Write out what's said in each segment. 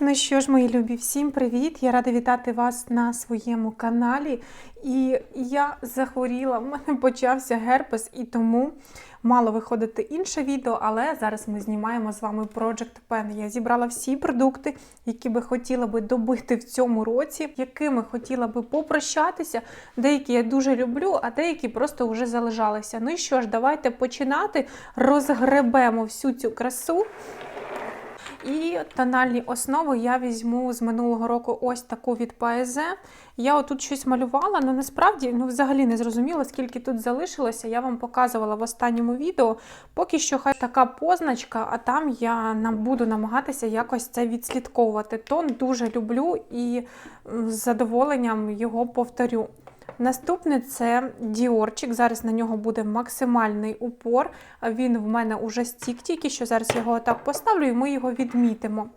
Ну що ж, мої любі, всім привіт! Я рада вітати вас на своєму каналі. І я захворіла, в мене почався герпес, і тому мало виходити інше відео, але зараз ми знімаємо з вами Project Pen. Я зібрала всі продукти, які би хотіла би добити в цьому році, якими хотіла би попрощатися. Деякі я дуже люблю, а деякі просто вже залежалися. Ну і що ж, давайте починати. Розгребемо всю цю красу. І тональні основи я візьму з минулого року ось таку від Paese. Я отут щось малювала, але насправді ну, взагалі не зрозуміла, скільки тут залишилося. Я вам показувала в останньому відео. Поки що хай така позначка, а там я буду намагатися якось це відслідковувати. Тон дуже люблю і з задоволенням його повторю. Наступне це діорчик. Зараз на нього буде максимальний упор. Він в мене уже стік, тільки що зараз його так поставлю і ми його відмітимо.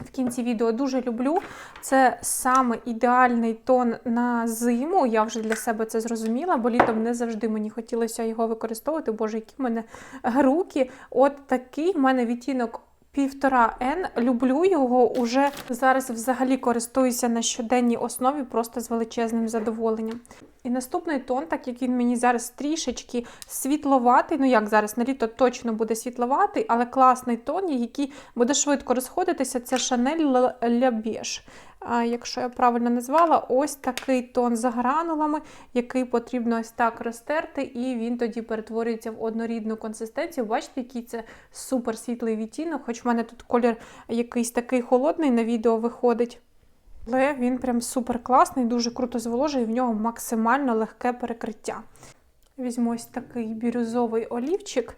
В кінці відео дуже люблю. Це саме ідеальний тон на зиму. Я вже для себе це зрозуміла, бо літом не завжди мені хотілося його використовувати. Боже, які в мене руки. От такий в мене відтінок. Півтора N, люблю його уже зараз взагалі користуюся на щоденній основі просто з величезним задоволенням. І наступний тон, так як він мені зараз трішечки світловатий, ну як зараз на літо точно буде світловатий, але класний тон, який буде швидко розходитися, це Chanel Le Beige. Якщо я правильно назвала, ось такий тон за гранулами, який потрібно ось так розтерти, і він тоді перетворюється в однорідну консистенцію. Бачите, який це супер світлий відтінок, хоч в мене тут колір якийсь такий холодний на відео виходить. Але він прям супер класний, дуже круто зволожує, і в нього максимально легке перекриття. Візьму ось такий бірюзовий олівчик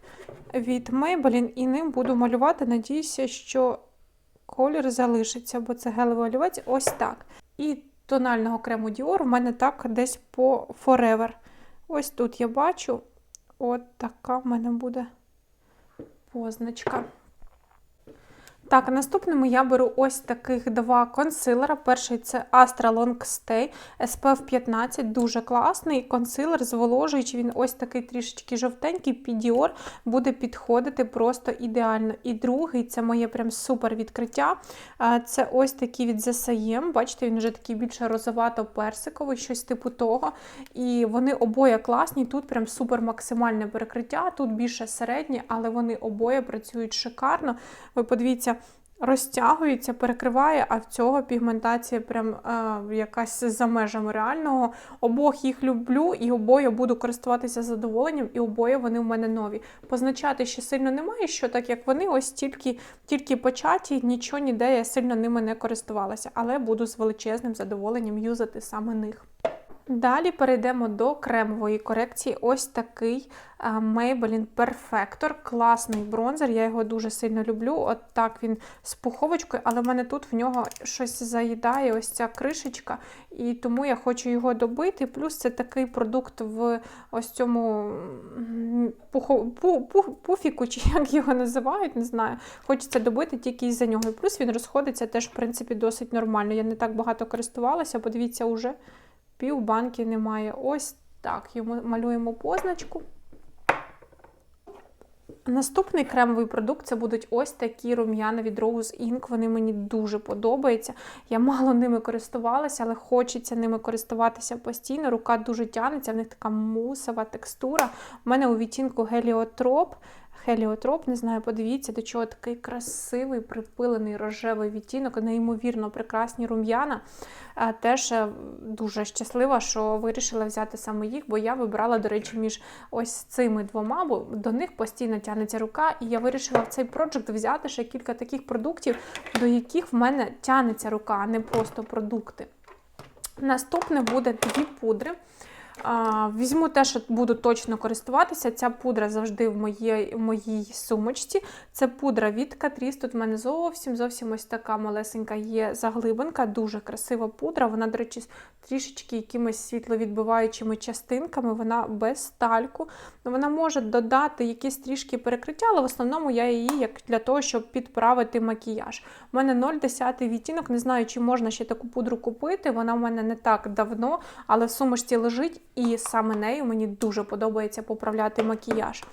від Maybelline і ним буду малювати. Надіюся, що колір залишиться, бо це гелевий олівець ось так. І тонального крему Dior в мене так десь по Forever. Ось тут я бачу, от така в мене буде позначка. Так, наступними я беру ось таких два консилера. Перший це Astra Long Stay SPF 15, дуже класний консилер, зволожуючий, він ось такий трішечки жовтенький, під Dior буде підходити просто ідеально. І другий це моє прям супер відкриття. Це ось такий від ZSM, бачите, він вже такий більше розовато-персиковий, щось типу того. І вони обоє класні, тут прям супер максимальне перекриття, тут більше середнє, але вони обоє працюють шикарно. Ви подивіться, розтягується, перекриває, а в цього пігментація прям е, якась за межами реального. Обох їх люблю і обоє буду користуватися задоволенням, і обоє вони в мене нові. Позначати ще сильно немає, що так як вони ось тільки тільки початі, нічого ніде я сильно ними не користувалася, але буду з величезним задоволенням юзати саме них. Далі перейдемо до кремової корекції. Ось такий Maybelline Perfector. Класний бронзер, я його дуже сильно люблю. От так він з пуховочкою, але в мене тут в нього щось заїдає, ось ця кришечка, і тому я хочу його добити. Плюс це такий продукт в ось цьому пуху, пу, пу, пуфіку, чи як його називають, не знаю. Хочеться добити тільки із-за нього. І плюс він розходиться теж, в принципі, досить нормально. Я не так багато користувалася, подивіться, уже пів банки немає. Ось так. Йому малюємо позначку. Наступний кремовий продукт це будуть ось такі рум'яна від Rose Ink. Вони мені дуже подобаються. Я мало ними користувалася, але хочеться ними користуватися постійно. Рука дуже тянеться, в них така мусова текстура. У мене у відтінку геліотроп. Хеліотроп, не знаю, подивіться, до чого такий красивий, припилений рожевий відтінок, неймовірно прекрасні рум'яна. Теж е, дуже щаслива, що вирішила взяти саме їх, бо я вибрала, до речі, між ось цими двома, бо до них постійно тянеться рука. І я вирішила в цей проджект взяти ще кілька таких продуктів, до яких в мене тянеться рука, а не просто продукти. Наступне буде дві пудри. Візьму те, що буду точно користуватися. Ця пудра завжди в моїй в моїй сумочці. Це пудра від Catrice. Тут в мене зовсім зовсім ось така малесенька є заглибинка, дуже красива пудра. Вона, до речі, трішечки якимись світловідбиваючими частинками, вона без тальку. Вона може додати якісь трішки перекриття, але в основному я її як для того, щоб підправити макіяж. У мене 0,10 відтінок, не знаю, чи можна ще таку пудру купити. Вона в мене не так давно, але в сумочці лежить. І саме нею мені дуже подобається поправляти макіяж.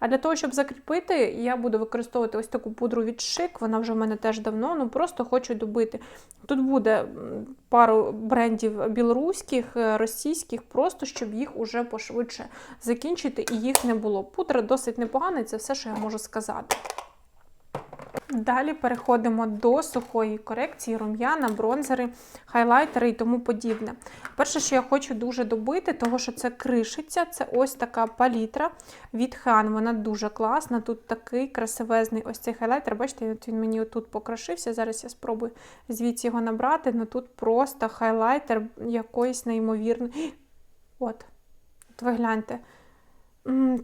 А для того, щоб закріпити, я буду використовувати ось таку пудру від Шик. Вона вже в мене теж давно, ну просто хочу добити. Тут буде пару брендів білоруських, е, російських, просто щоб їх уже пошвидше закінчити і їх не було. Пудра досить непогана, це все, що я можу сказати. Далі переходимо до сухої корекції, рум'яна, бронзери, хайлайтери і тому подібне. Перше, що я хочу дуже добити, того що це кришиться, це ось така палітра від Хан. Вона дуже класна. Тут такий красивезний ось цей хайлайтер. Бачите, він мені отут покрошився. Зараз я спробую звідси його набрати. Ну тут просто хайлайтер якоїсь неймовірної. От, от ви гляньте.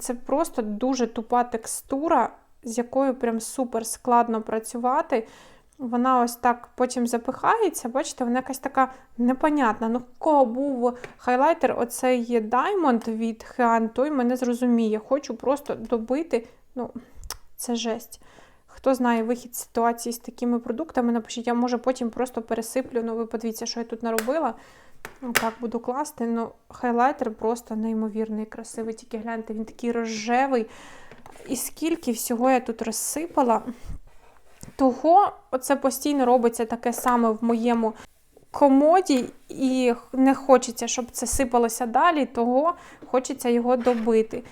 Це просто дуже тупа текстура з якою прям супер складно працювати. Вона ось так потім запихається, бачите, вона якась така непонятна. Ну, кого був хайлайтер, оцей Diamond від Hean, той мене зрозуміє. Хочу просто добити. Ну, це жесть. Хто знає вихід ситуації з такими продуктами, напишіть, я може потім просто пересиплю. Ну, ви подивіться, що я тут наробила. Ну, так буду класти. Ну, хайлайтер просто неймовірний, красивий. Тільки гляньте, він такий рожевий. І скільки всього я тут розсипала. Того, це постійно робиться таке саме в моєму комоді, і не хочеться, щоб це сипалося далі, того хочеться його добити.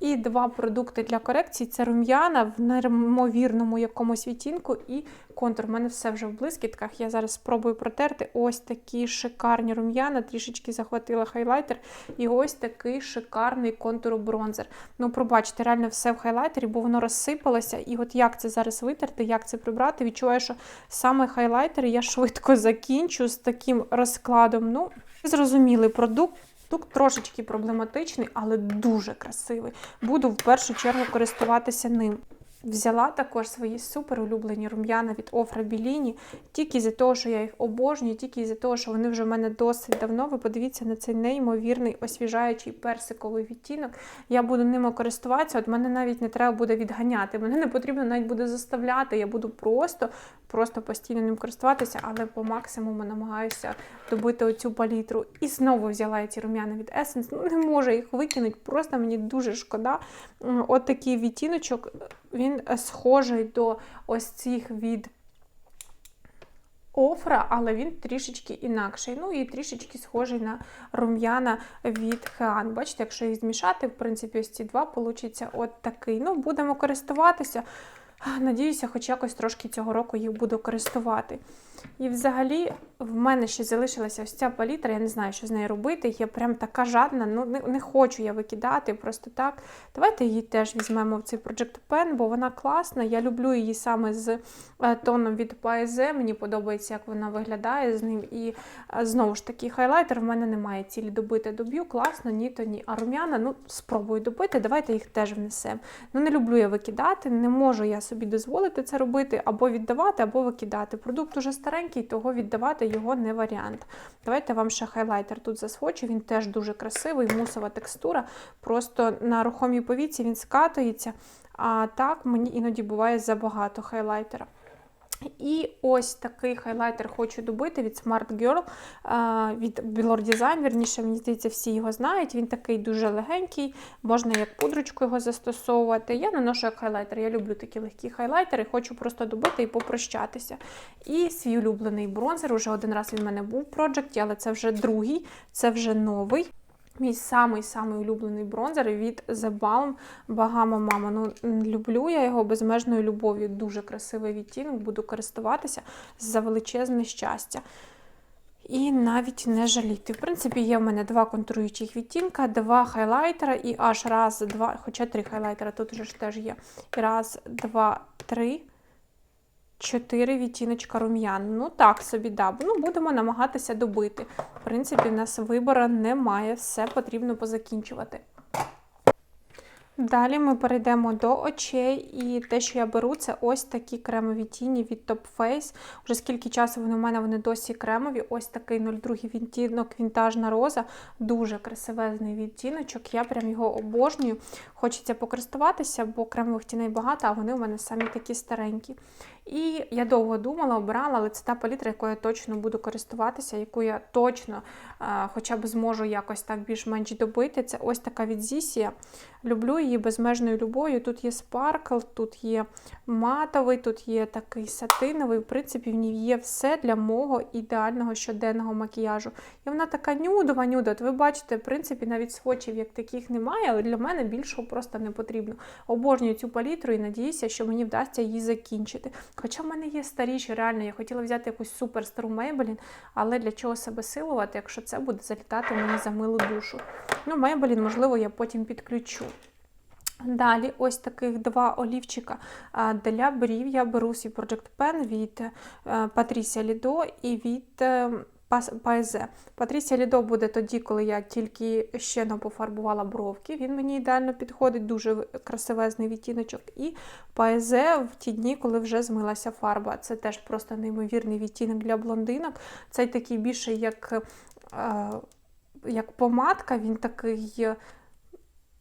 І два продукти для корекції це рум'яна в неймовірному якомусь відтінку і контур. У мене все вже в блискітках. Я зараз спробую протерти ось такі шикарні рум'яна, трішечки захватила хайлайтер. І ось такий шикарний контур бронзер. Ну, пробачте, реально все в хайлайтері, бо воно розсипалося. І от як це зараз витерти, як це прибрати, відчуваю, що саме хайлайтер я швидко закінчу з таким розкладом. Ну, зрозумілий продукт. Продукт трошечки проблематичний, але дуже красивий. Буду в першу чергу користуватися ним. Взяла також свої супер улюблені рум'яна від Офра Біліні, тільки за того, що я їх обожнюю, тільки за того, що вони вже в мене досить давно. Ви подивіться на цей неймовірний освіжаючий персиковий відтінок. Я буду ними користуватися. От мене навіть не треба буде відганяти. Мене не потрібно навіть буде заставляти. Я буду просто, просто постійно ним користуватися, але по максимуму намагаюся добити оцю палітру. І знову взяла я ці рум'яна від Essence. Ну не можу їх викинути, просто мені дуже шкода. От такий відтіночок. Він е, схожий до ось цих від Офра, але він трішечки інакший. Ну і трішечки схожий на рум'яна від Хеан. Бачите, якщо їх змішати, в принципі, ось ці два получиться от такий. Ну, будемо користуватися. Надіюся, хоч якось трошки цього року їх буду користувати. І взагалі в мене ще залишилася ось ця палітра, я не знаю, що з нею робити. Я прям така жадна, ну не, не хочу я викидати просто так. Давайте її теж візьмемо в цей Project Pen, бо вона класна. Я люблю її саме з е, тоном від Paese. Мені подобається, як вона виглядає з ним. І е, знову ж таки, хайлайтер в мене немає цілі добити. Доб'ю, класно, ні, то ні. А рум'яна, ну, спробую добити, давайте їх теж внесемо. Ну, не люблю я викидати, не можу я собі дозволити це робити, або віддавати, або викидати. Продукт уже старенький, того віддавати його не варіант. Давайте вам ще хайлайтер тут засвочу, він теж дуже красивий, мусова текстура. Просто на рухомій повіці він скатується, а так мені іноді буває забагато хайлайтера. І ось такий хайлайтер хочу добити від Smart Girl, від Bilor Design, верніше, мені здається, всі його знають. Він такий дуже легенький, можна як пудрочку його застосовувати. Я наношу як хайлайтер. Я люблю такі легкі хайлайтери, хочу просто добити і попрощатися. І свій улюблений бронзер. Уже один раз він в мене був в проджекті, але це вже другий, це вже новий. Мій самий-самий улюблений бронзер від The Balm Bahama Mama. Ну, люблю я його безмежною любов'ю. Дуже красивий відтінок, буду користуватися за величезне щастя. І навіть не жаліти. В принципі, є в мене два контуруючих відтінка, два хайлайтера і аж раз, два, хоча три хайлайтера тут вже ж теж є. І раз, два, три. Чотири відтіночка рум'ян. Ну так собі, да. Ну, будемо намагатися добити. В принципі, в нас вибору немає, все потрібно позакінчувати. Далі ми перейдемо до очей, і те, що я беру, це ось такі кремові тіні від Top Face. Вже скільки часу вони в мене вони досі кремові. Ось такий 02 відтінок, вінтажна роза. Дуже красивезний відтіночок. Я прям його обожнюю. Хочеться покористуватися, бо кремових тіней багато, а вони у мене самі такі старенькі. І я довго думала, обирала, але це та палітра, якою я точно буду користуватися, яку я точно е, хоча б зможу якось так більш-менш добити. Це ось така від Зісія. Люблю її безмежною любов'ю. Тут є спаркл, тут є матовий, тут є такий сатиновий. В принципі, в ній є все для мого ідеального щоденного макіяжу. І вона така нюдова, нюда. От ви бачите, в принципі, навіть свочів як таких немає, але для мене більшого просто не потрібно. Обожнюю цю палітру і надіюся, що мені вдасться її закінчити. Хоча в мене є старіші, реально, я хотіла взяти якусь супер стару Maybelline, але для чого себе силувати, якщо це буде залітати мені за милу душу. Ну, Maybelline, можливо, я потім підключу. Далі, ось таких два олівчика для брів. Я беру свій Project Pen від е, Patricia Lido і від е, Paese. Patricia Lido буде тоді, коли я тільки ще не пофарбувала бровки. Він мені ідеально підходить, дуже красивезний відтіночок. І Paese в ті дні, коли вже змилася фарба. Це теж просто неймовірний відтінок для блондинок. Цей такий більше як, е, як помадка, він такий.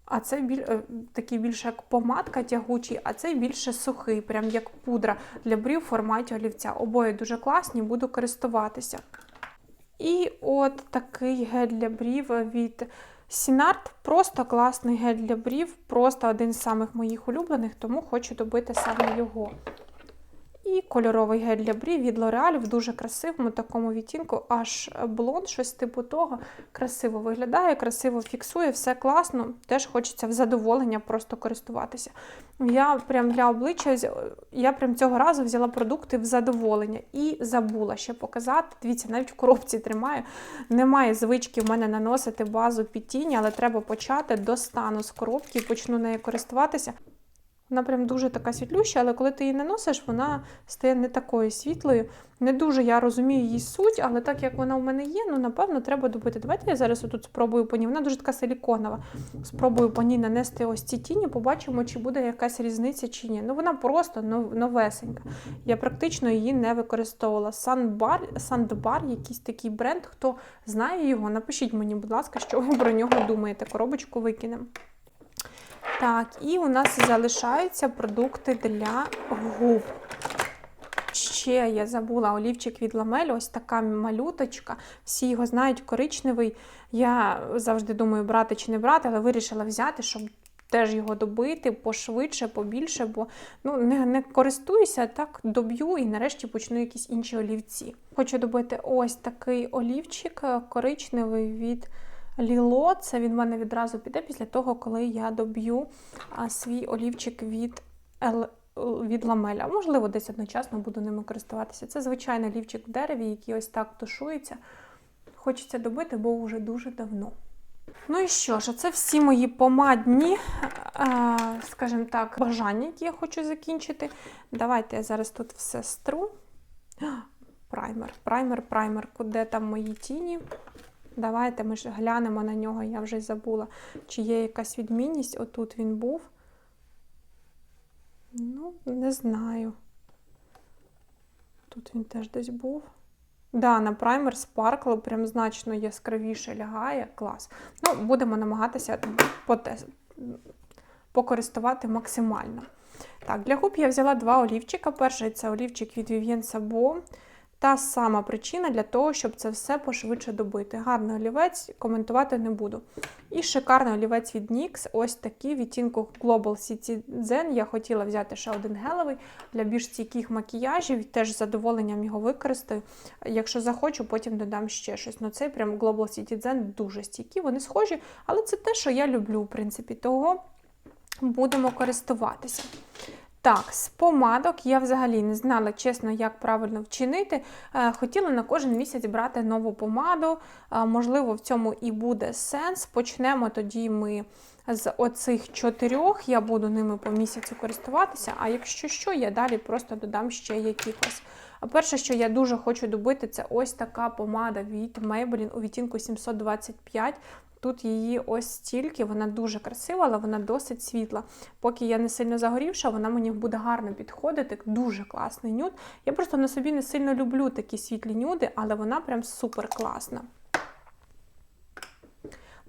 а цей біль, е, такий більше як помадка тягучий, а цей більше сухий, прям як пудра для брів в форматі олівця. Обоє дуже класні, буду користуватися. І от такий гель для брів від Сінарт. Просто класний гель для брів, просто один з самих моїх улюблених, тому хочу добити саме його. І кольоровий гель для брів від L'Oreal в дуже красивому такому відтінку, аж блонд, щось типу того. Красиво виглядає, красиво фіксує, все класно. Теж хочеться в задоволення просто користуватися. Я прям для обличчя я прям цього разу взяла продукти в задоволення і забула ще показати. Дивіться, навіть в коробці тримаю. Немає звички в мене наносити базу під тіні, але треба почати достану з коробки і почну нею користуватися. Вона прям дуже така світлюща, але коли ти її наносиш, вона стає не такою світлою. Не дуже я розумію її суть, але так як вона в мене є, ну напевно треба добити. Давайте я зараз отут спробую по ній. Вона дуже така силіконова. Спробую по ній нанести ось ці тіні, побачимо, чи буде якась різниця чи ні. Ну вона просто новесенька. Я практично її не використовувала. Sandbar, Sandbar, якийсь такий бренд. Хто знає його, напишіть мені, будь ласка, що ви про нього думаєте. Коробочку викинемо. Так, і у нас залишаються продукти для губ. Ще я забула олівчик від ламель, ось така малюточка. Всі його знають, коричневий. Я завжди думаю, брати чи не брати, але вирішила взяти, щоб теж його добити пошвидше, побільше, бо ну, не, не користуюся, так доб'ю і нарешті почну якісь інші олівці. Хочу добити ось такий олівчик е, коричневий від Ліло. Це він в мене відразу піде після того, коли я доб'ю свій олівчик від від ламеля. Можливо, десь одночасно буду ними користуватися. Це звичайний олівчик в дереві, який ось так тушується. Хочеться добити, бо вже дуже давно. Ну і що ж, це всі мої помадні, скажімо так, бажання, які я хочу закінчити. Давайте я зараз тут все стру. Праймер, праймер, праймер. Куди там мої тіні? Давайте ми ж глянемо на нього, я вже забула, чи є якась відмінність. Отут він був. Ну, не знаю. Тут він теж десь був. Да, на праймер Sparkle прям значно яскравіше лягає. Клас. Ну, будемо намагатися покористувати максимально. Так, для губ я взяла два олівчика. Перший це олівчик від Vivien Sabo. Та сама причина для того, щоб це все пошвидше добити. Гарний олівець, коментувати не буду. І шикарний олівець від NYX, ось такий відтінку Global City Zen. Я хотіла взяти ще один гелевий для більш стійких макіяжів, теж з задоволенням його використаю. Якщо захочу, потім додам ще щось. Ну цей прям Global City Zen дуже стійкі, вони схожі, але це те, що я люблю, в принципі, того будемо користуватися. Так, з помадок я взагалі не знала, чесно, як правильно вчинити. Е, Хотіла на кожен місяць брати нову помаду. Е, Можливо, в цьому і буде сенс. Почнемо тоді ми з оцих чотирьох, я буду ними по місяцю користуватися, а якщо що, я далі просто додам ще якихось. Перше, що я дуже хочу добити, це ось така помада від Maybelline у відтінку 725. Тут її ось стільки, вона дуже красива, але вона досить світла. Поки я не сильно загорівша, вона мені буде гарно підходити. Дуже класний нюд. Я просто на собі не сильно люблю такі світлі нюди, але вона прям супер класна.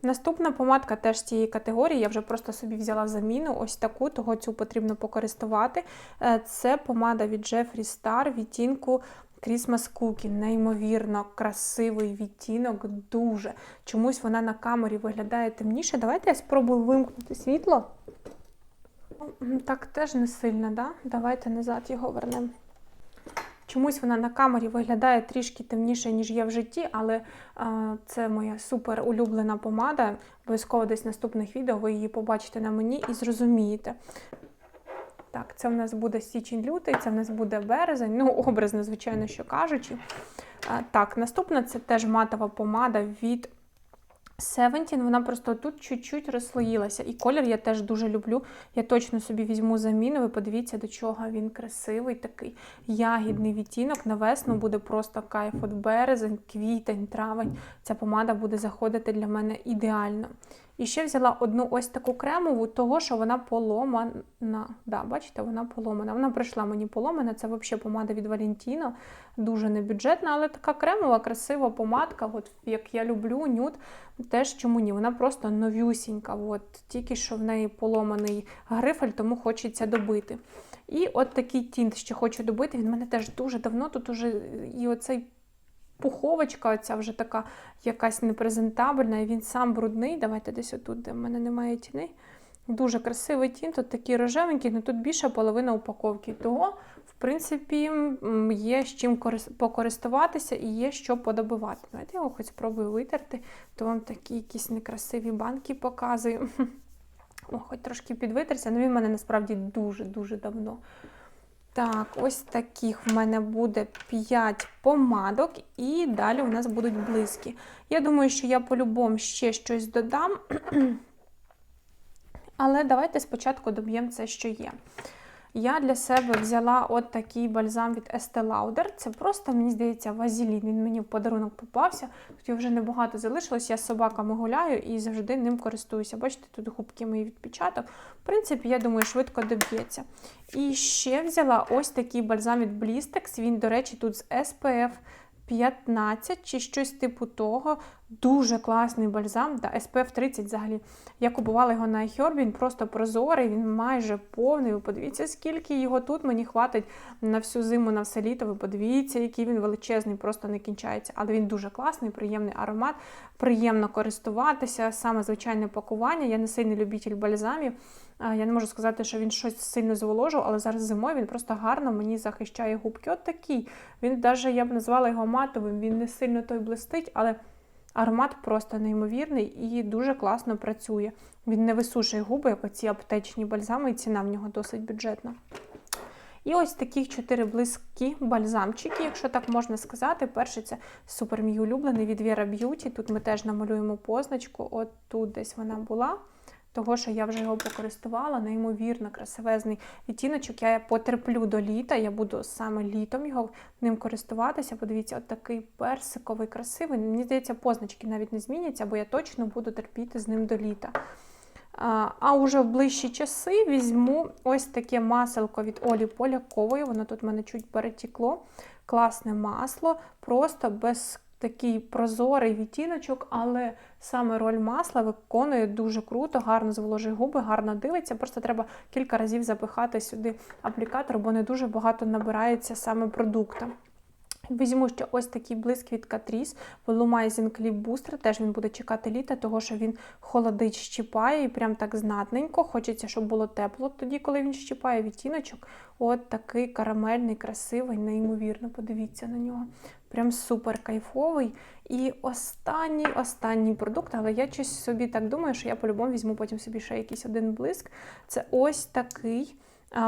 Наступна помадка теж цієї категорії. Я вже просто собі взяла заміну. Ось таку, того цю потрібно покористувати. Е, Це помада від Jeffree Star відтінку Christmas Cookie. Неймовірно красивий відтінок, дуже. Чомусь вона на камері виглядає темніше. Давайте я спробую вимкнути світло. Так теж не сильно, да? Давайте назад його вернемо. Чомусь вона на камері виглядає трішки темніше, ніж є в житті, але а, це моя супер улюблена помада. Обов'язково десь в наступних відео ви її побачите на мені і зрозумієте. Так, це в нас буде січень-лютий, це в нас буде березень, ну, образно, звичайно, що кажучи. Так, наступна це теж матова помада від Seventeen, вона просто тут чуть-чуть розслоїлася. І колір я теж дуже люблю. Я точно собі візьму заміну. Ви подивіться, до чого він красивий, такий ягідний відтінок. На весну буде просто кайф. От березень, квітень, травень. Ця помада буде заходити для мене ідеально. І ще взяла одну ось таку кремову, того, що вона поломана. Да, бачите, вона поломана. Вона прийшла мені поломана. Це взагалі помада від Valentino. Дуже небюджетна, але така кремова, красива помадка, от як я люблю, нюд. Теж чому ні? Вона просто новюсінька. От, тільки що в неї поломаний грифель, тому хочеться добити. І от такий тінт ще хочу добити. Він мене теж дуже давно тут уже і оцей пуховочка, оця вже така якась непрезентабельна, і він сам брудний. Давайте десь отут, де в мене немає тіней. Дуже красивий тінт, тут такий рожевенький, але тут більша половина упаковки. Того, в принципі, є з чим корис- покористуватися і є що подобивати. Давайте я його хоч спробую витерти, то вам такі якісь некрасиві банки показую. О, хоч трошки підвитерся, але він в мене насправді дуже-дуже давно. Так, ось таких в мене буде 5 помадок, і далі у нас будуть близькі. Я думаю, що я по-любому ще щось додам. Але давайте спочатку доб'ємо це, що є. Я для себе взяла от такий бальзам від Estee Lauder. Це просто, мені здається, вазелін. Він мені в подарунок попався. Тут його вже небагато залишилось. Я з собаками гуляю і завжди ним користуюся. Бачите, тут губки мої відпечаток. В принципі, я думаю, швидко доб'ється. І ще взяла ось такий бальзам від Blistex. Він, до речі, тут з SPF 15 чи щось типу того. Дуже класний бальзам, да, SPF 30 взагалі. Я купувала його на iHerb, він просто прозорий, він майже повний. Ви подивіться, скільки його тут мені хватить на всю зиму, на все літо. Ви подивіться, який він величезний, просто не кінчається. Але він дуже класний, приємний аромат, приємно користуватися, саме звичайне пакування. Я не сильний любитель бальзамів. Я не можу сказати, що він щось сильно зволожив, але зараз зимою він просто гарно мені захищає губки. От такий. Він навіть, я б назвала його матовим, він не сильно той блистить, але аромат просто неймовірний і дуже класно працює. Він не висушує губи, як оці аптечні бальзами, і ціна в нього досить бюджетна. І ось такі чотири близькі бальзамчики, якщо так можна сказати. Перший це супер мій улюблений від Vera Beauty. Тут ми теж намалюємо позначку. От тут десь вона була. Того, що я вже його покористувала, неймовірно красивезний відтіночок. Я потерплю до літа, я буду саме літом його ним користуватися. Подивіться, от такий персиковий, красивий. Мені здається, позначки навіть не зміняться, бо я точно буду терпіти з ним до літа. А, уже в ближчі часи візьму ось таке маселко від Олі Полякової. Воно тут в мене чуть перетекло. Класне масло, просто без такий прозорий відтіночок, але саме роль масла виконує дуже круто, гарно зволожує губи, гарно дивиться. Просто треба кілька разів запихати сюди аплікатор, бо не дуже багато набирається саме продукту. Візьму ще ось такий блиск від Catrice, Volumizing Clip Booster, теж він буде чекати літа, того що він холодить, щіпає і прям так знатненько. Хочеться, щоб було тепло тоді, коли він щіпає відтіночок. От такий карамельний, красивий, неймовірно, подивіться на нього. Прям супер кайфовий. І останній останній продукт, але я щось собі так думаю, що я по-любому візьму потім собі ще якийсь один блиск. Це ось такий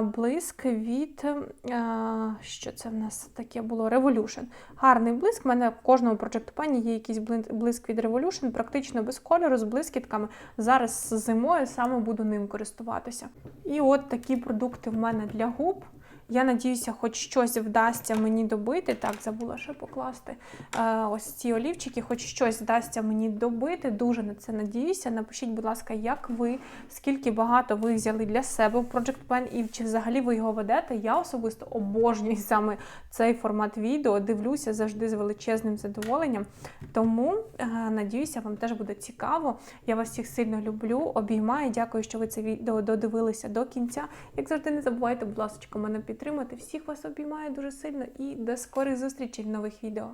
блиск від. А, що це в нас таке було? Revolution. Гарний блиск. У мене в кожному Project Pen є якийсь блиск від Revolution, практично без кольору, з блискітками. Зараз зимою саме буду ним користуватися. І от такі продукти в мене для губ. Я надіюся, хоч щось вдасться мені добити. Так, забула ще покласти е, ось ці олівчики, хоч щось вдасться мені добити. Дуже на це надіюся. Напишіть, будь ласка, як ви, скільки багато ви взяли для себе в Project Pen і чи взагалі ви його ведете. Я особисто обожнюю саме цей формат відео. Дивлюся завжди з величезним задоволенням. Тому е, надіюся, вам теж буде цікаво. Я вас всіх сильно люблю, обіймаю. Дякую, що ви це відео додивилися до кінця. Як завжди, не забувайте, будь ласка, мене підтримати. Всіх вас обіймаю дуже сильно і до скорих зустрічей в нових відео.